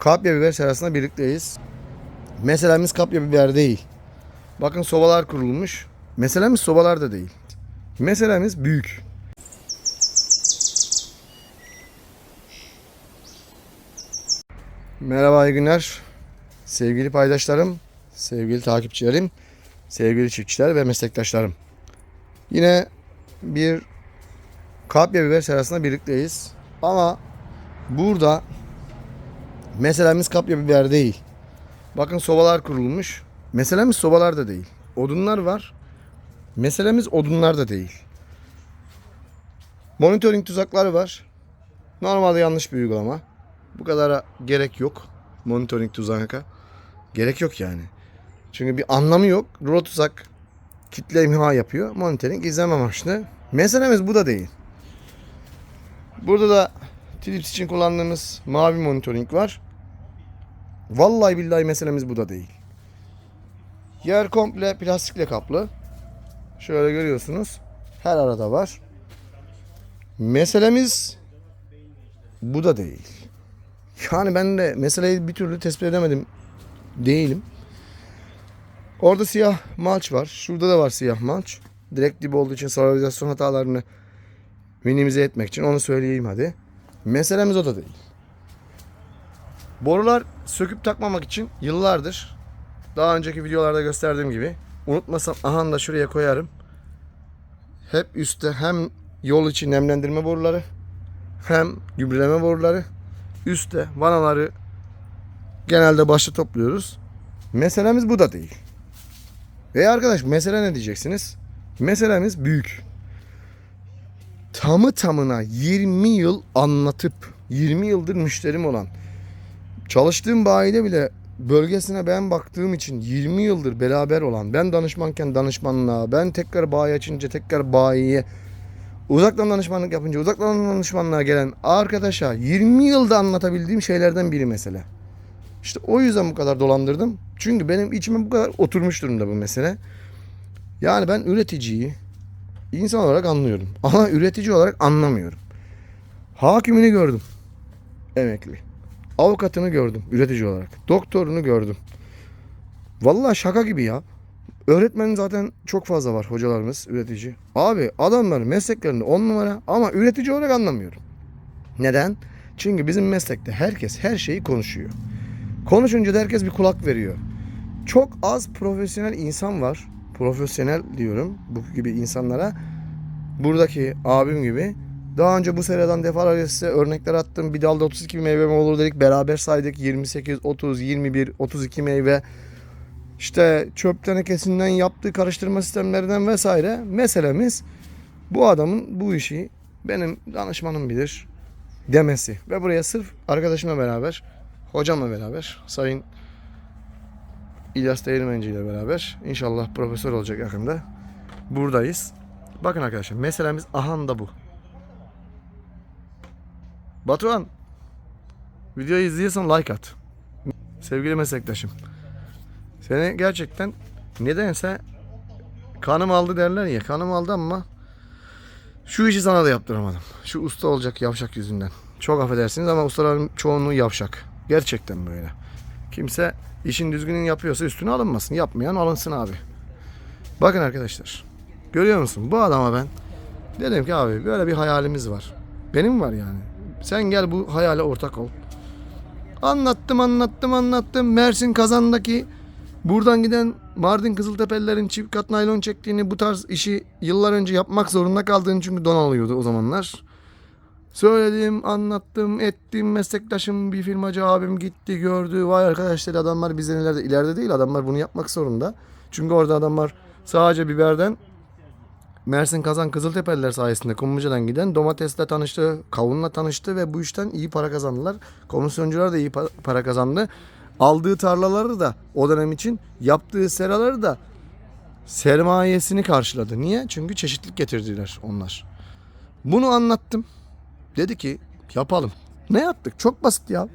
Kapya biber serasında birlikteyiz. Meselemiz kapya biber değil. Bakın sobalar kurulmuş. Meselemiz sobalar da değil. Meselemiz büyük. Merhaba iyi günler. Sevgili paydaşlarım, sevgili takipçilerim, sevgili çiftçiler ve meslektaşlarım. Yine bir kapya biber serasında birlikteyiz. Ama burada meselemiz kapya biber değil. Bakın sobalar kurulmuş. Meselemiz sobalar da değil. Odunlar var. Meselemiz odunlar da değil. Monitoring tuzakları var. Normalde yanlış bir uygulama. Bu kadara gerek yok. Monitoring tuzaka. Gerek yok yani. Çünkü bir anlamı yok. Rulo tuzak kitle imha yapıyor. Monitoring izleme amaçlı. Meselemiz bu da değil. Burada da Philips için kullandığımız mavi monitoring var. Vallahi billahi meselemiz bu da değil. Yer komple plastikle kaplı. Şöyle görüyorsunuz. Her arada var. Meselemiz bu da değil. Yani ben de meseleyi bir türlü tespit edemedim. Değilim. Orada siyah malç var. Şurada da var siyah malç. Direkt dip olduğu için solarizasyon hatalarını minimize etmek için onu söyleyeyim hadi. Meselemiz o da değil. Borular söküp takmamak için yıllardır daha önceki videolarda gösterdiğim gibi unutmasam aha da şuraya koyarım. Hep üstte hem yol için nemlendirme boruları hem gübreleme boruları üstte vanaları genelde başta topluyoruz. Meselemiz bu da değil. Ve arkadaş mesele ne diyeceksiniz? Meselemiz büyük. Tamı tamına 20 yıl anlatıp 20 yıldır müşterim olan çalıştığım bayide bile bölgesine ben baktığım için 20 yıldır beraber olan ben danışmanken danışmanlığa ben tekrar bayi açınca tekrar bayiye uzaktan danışmanlık yapınca uzaktan danışmanlığa gelen arkadaşa 20 yılda anlatabildiğim şeylerden biri mesele. İşte o yüzden bu kadar dolandırdım. Çünkü benim içime bu kadar oturmuş durumda bu mesele. Yani ben üreticiyi insan olarak anlıyorum. Ama üretici olarak anlamıyorum. Hakimini gördüm. Emekli. Avukatını gördüm üretici olarak. Doktorunu gördüm. Vallahi şaka gibi ya. Öğretmen zaten çok fazla var hocalarımız üretici. Abi adamlar mesleklerinde on numara ama üretici olarak anlamıyorum. Neden? Çünkü bizim meslekte herkes her şeyi konuşuyor. Konuşunca da herkes bir kulak veriyor. Çok az profesyonel insan var. Profesyonel diyorum bu gibi insanlara. Buradaki abim gibi. Daha önce bu seriden defalarca size örnekler attım. Bir dalda 32 meyve mi olur dedik. Beraber saydık. 28, 30, 21, 32 meyve. İşte çöp tenekesinden yaptığı karıştırma sistemlerinden vesaire. Meselemiz bu adamın bu işi benim danışmanım bilir demesi. Ve buraya sırf arkadaşımla beraber, hocamla beraber, Sayın İlyas Değirmenci ile beraber inşallah profesör olacak yakında. Buradayız. Bakın arkadaşlar meselemiz ahan da bu. Batuhan videoyu izliyorsan like at. Sevgili meslektaşım. Seni gerçekten nedense kanım aldı derler ya kanım aldı ama şu işi sana da yaptıramadım. Şu usta olacak yavşak yüzünden. Çok affedersiniz ama ustaların çoğunluğu yavşak. Gerçekten böyle. Kimse işin düzgünün yapıyorsa üstüne alınmasın. Yapmayan alınsın abi. Bakın arkadaşlar. Görüyor musun? Bu adama ben dedim ki abi böyle bir hayalimiz var. Benim var yani. Sen gel bu hayale ortak ol. Anlattım anlattım anlattım. Mersin Kazan'daki buradan giden Mardin Kızıltepelilerin çift kat naylon çektiğini bu tarz işi yıllar önce yapmak zorunda kaldığını çünkü don alıyordu o zamanlar. Söyledim, anlattım, ettim. Meslektaşım bir firmacı abim gitti, gördü. Vay arkadaş dedi adamlar bizden ileride, ileride değil. Adamlar bunu yapmak zorunda. Çünkü orada adamlar sadece biberden Mersin Kazan Kızıltepeliler sayesinde Kumluca'dan giden domatesle tanıştı, kavunla tanıştı ve bu işten iyi para kazandılar. Komisyoncular da iyi pa- para kazandı. Aldığı tarlaları da o dönem için yaptığı seraları da sermayesini karşıladı. Niye? Çünkü çeşitlilik getirdiler onlar. Bunu anlattım. Dedi ki yapalım. Ne yaptık? Çok basit ya.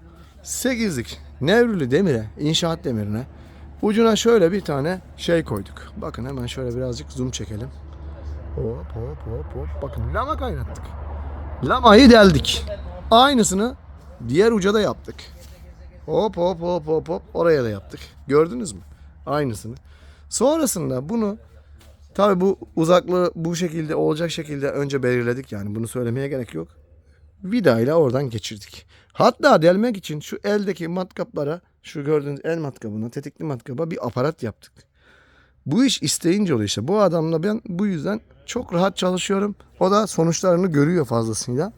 Sekizlik. Nevrülü demire, inşaat demirine ucuna şöyle bir tane şey koyduk. Bakın hemen şöyle birazcık zoom çekelim. Hop hop hop hop. Bakın lama kaynattık. Lamayı deldik. Aynısını diğer uca da yaptık. Hop hop hop hop hop oraya da yaptık. Gördünüz mü? Aynısını. Sonrasında bunu tabi bu uzaklığı bu şekilde olacak şekilde önce belirledik yani bunu söylemeye gerek yok. Vida ile oradan geçirdik. Hatta delmek için şu eldeki matkaplara şu gördüğünüz el matkabına tetikli matkaba bir aparat yaptık. Bu iş isteyince oluyor işte. Bu adamla ben bu yüzden çok rahat çalışıyorum. O da sonuçlarını görüyor fazlasıyla.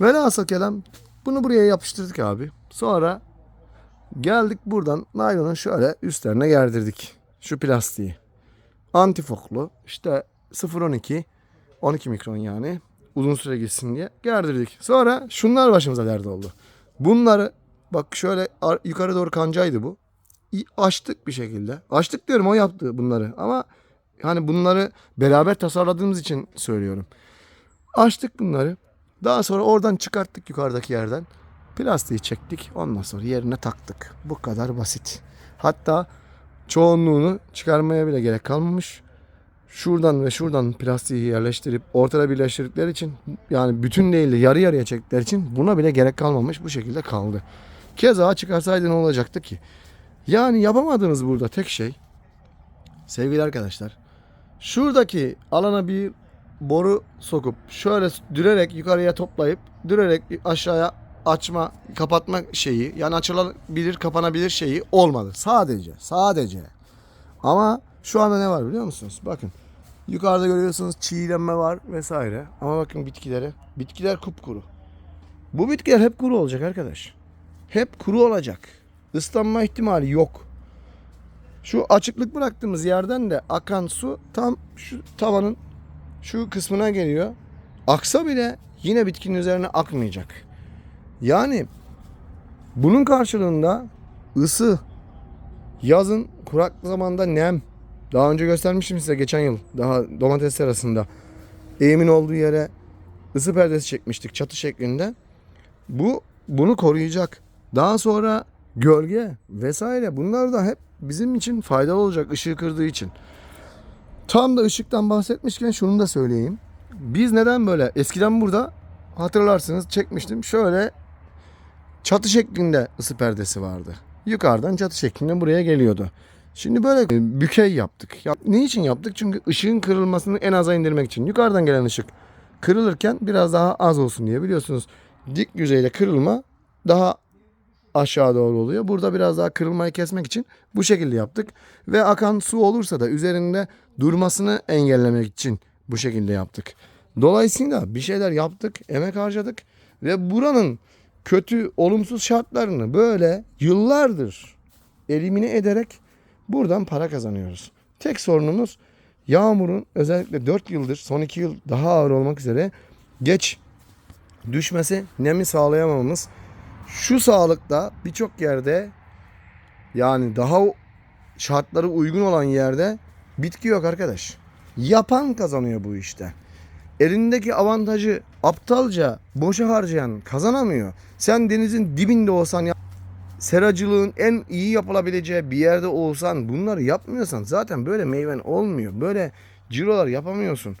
Velhasıl kelam bunu buraya yapıştırdık abi. Sonra geldik buradan naylonun şöyle üstlerine gerdirdik. Şu plastiği. Antifoklu işte 0.12 12 mikron yani uzun süre gitsin diye gerdirdik. Sonra şunlar başımıza dert oldu. Bunları bak şöyle ar- yukarı doğru kancaydı bu. Açtık bir şekilde. Açtık diyorum o yaptı bunları ama hani bunları beraber tasarladığımız için söylüyorum. Açtık bunları. Daha sonra oradan çıkarttık yukarıdaki yerden. Plastiği çektik. Ondan sonra yerine taktık. Bu kadar basit. Hatta çoğunluğunu çıkarmaya bile gerek kalmamış. Şuradan ve şuradan plastiği yerleştirip ortada birleştirdikleri için yani bütün değil de yarı yarıya çektikleri için buna bile gerek kalmamış. Bu şekilde kaldı. Keza çıkarsaydı ne olacaktı ki? Yani yapamadığınız burada tek şey sevgili arkadaşlar şuradaki alana bir boru sokup şöyle dürerek yukarıya toplayıp dürerek aşağıya açma kapatma şeyi yani açılabilir kapanabilir şeyi olmadı. Sadece sadece. Ama şu anda ne var biliyor musunuz? Bakın yukarıda görüyorsunuz çiğlenme var vesaire. Ama bakın bitkilere. Bitkiler kupkuru. Bu bitkiler hep kuru olacak arkadaş. Hep kuru olacak. Islanma ihtimali yok. Şu açıklık bıraktığımız yerden de akan su tam şu tavanın şu kısmına geliyor. Aksa bile yine bitkinin üzerine akmayacak. Yani bunun karşılığında ısı, yazın kurak zamanda nem. Daha önce göstermiştim size geçen yıl daha domates serasında. Eğimin olduğu yere ısı perdesi çekmiştik çatı şeklinde. Bu bunu koruyacak. Daha sonra gölge vesaire bunlar da hep bizim için faydalı olacak ışığı kırdığı için. Tam da ışıktan bahsetmişken şunu da söyleyeyim. Biz neden böyle eskiden burada hatırlarsınız çekmiştim. Şöyle çatı şeklinde ısı perdesi vardı. Yukarıdan çatı şeklinde buraya geliyordu. Şimdi böyle bükey yaptık. Ya, ne için yaptık? Çünkü ışığın kırılmasını en aza indirmek için. Yukarıdan gelen ışık kırılırken biraz daha az olsun diye biliyorsunuz. Dik yüzeyle kırılma daha aşağı doğru oluyor. Burada biraz daha kırılmayı kesmek için bu şekilde yaptık. Ve akan su olursa da üzerinde durmasını engellemek için bu şekilde yaptık. Dolayısıyla bir şeyler yaptık, emek harcadık ve buranın kötü, olumsuz şartlarını böyle yıllardır elimine ederek buradan para kazanıyoruz. Tek sorunumuz yağmurun özellikle 4 yıldır, son 2 yıl daha ağır olmak üzere geç düşmesi, nemi sağlayamamamız. Şu sağlıkta birçok yerde yani daha şartları uygun olan yerde bitki yok arkadaş. Yapan kazanıyor bu işte. Elindeki avantajı aptalca boşa harcayan kazanamıyor. Sen denizin dibinde olsan ya seracılığın en iyi yapılabileceği bir yerde olsan bunları yapmıyorsan zaten böyle meyven olmuyor. Böyle cirolar yapamıyorsun.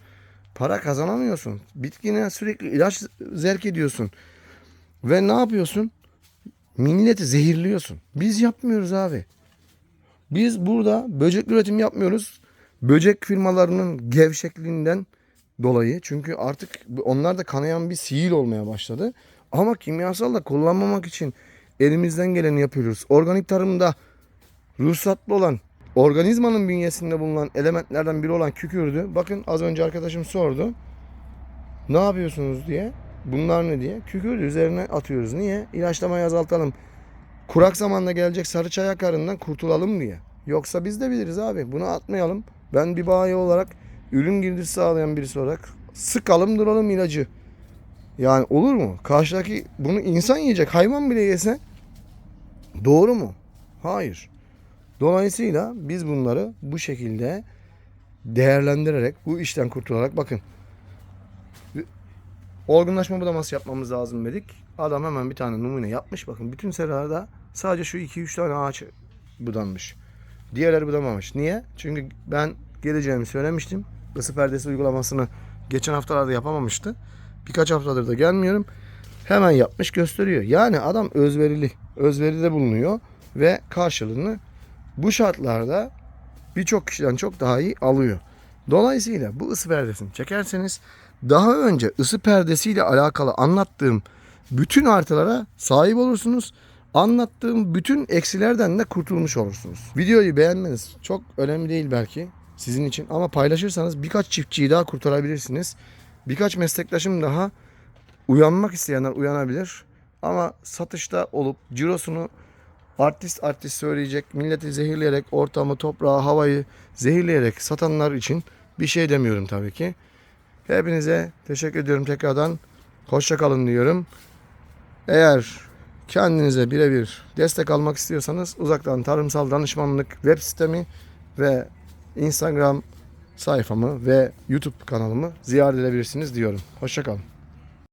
Para kazanamıyorsun. Bitkine sürekli ilaç zerk ediyorsun. Ve ne yapıyorsun? Milleti zehirliyorsun. Biz yapmıyoruz abi. Biz burada böcek üretim yapmıyoruz. Böcek firmalarının gevşekliğinden dolayı. Çünkü artık onlar da kanayan bir sihir olmaya başladı. Ama kimyasal da kullanmamak için elimizden geleni yapıyoruz. Organik tarımda ruhsatlı olan organizmanın bünyesinde bulunan elementlerden biri olan kükürdü. Bakın az önce arkadaşım sordu. Ne yapıyorsunuz diye. Bunlar ne diye? Kükürdü üzerine atıyoruz. Niye? İlaçlamayı azaltalım. Kurak zamanda gelecek sarı çay akarından kurtulalım diye. Yoksa biz de biliriz abi. Bunu atmayalım. Ben bir bayi olarak ürün girdisi sağlayan birisi olarak sıkalım duralım ilacı. Yani olur mu? Karşıdaki bunu insan yiyecek. Hayvan bile yese doğru mu? Hayır. Dolayısıyla biz bunları bu şekilde değerlendirerek bu işten kurtularak bakın olgunlaşma budaması yapmamız lazım dedik. Adam hemen bir tane numune yapmış. Bakın bütün seralarda sadece şu 2-3 tane ağaç budanmış. Diğerleri budamamış. Niye? Çünkü ben geleceğimi söylemiştim. Isı perdesi uygulamasını geçen haftalarda yapamamıştı. Birkaç haftadır da gelmiyorum. Hemen yapmış gösteriyor. Yani adam özverili. Özveride bulunuyor ve karşılığını bu şartlarda birçok kişiden çok daha iyi alıyor. Dolayısıyla bu ısı perdesini çekerseniz daha önce ısı perdesiyle alakalı anlattığım bütün artılara sahip olursunuz. Anlattığım bütün eksilerden de kurtulmuş olursunuz. Videoyu beğenmeniz çok önemli değil belki sizin için ama paylaşırsanız birkaç çiftçiyi daha kurtarabilirsiniz. Birkaç meslektaşım daha uyanmak isteyenler uyanabilir. Ama satışta olup cirosunu artist artist söyleyecek, milleti zehirleyerek, ortamı, toprağı, havayı zehirleyerek satanlar için bir şey demiyorum tabii ki. Hepinize teşekkür ediyorum tekrardan. Hoşça kalın diyorum. Eğer kendinize birebir destek almak istiyorsanız uzaktan tarımsal danışmanlık web sitemi ve Instagram sayfamı ve YouTube kanalımı ziyaret edebilirsiniz diyorum. Hoşça kalın.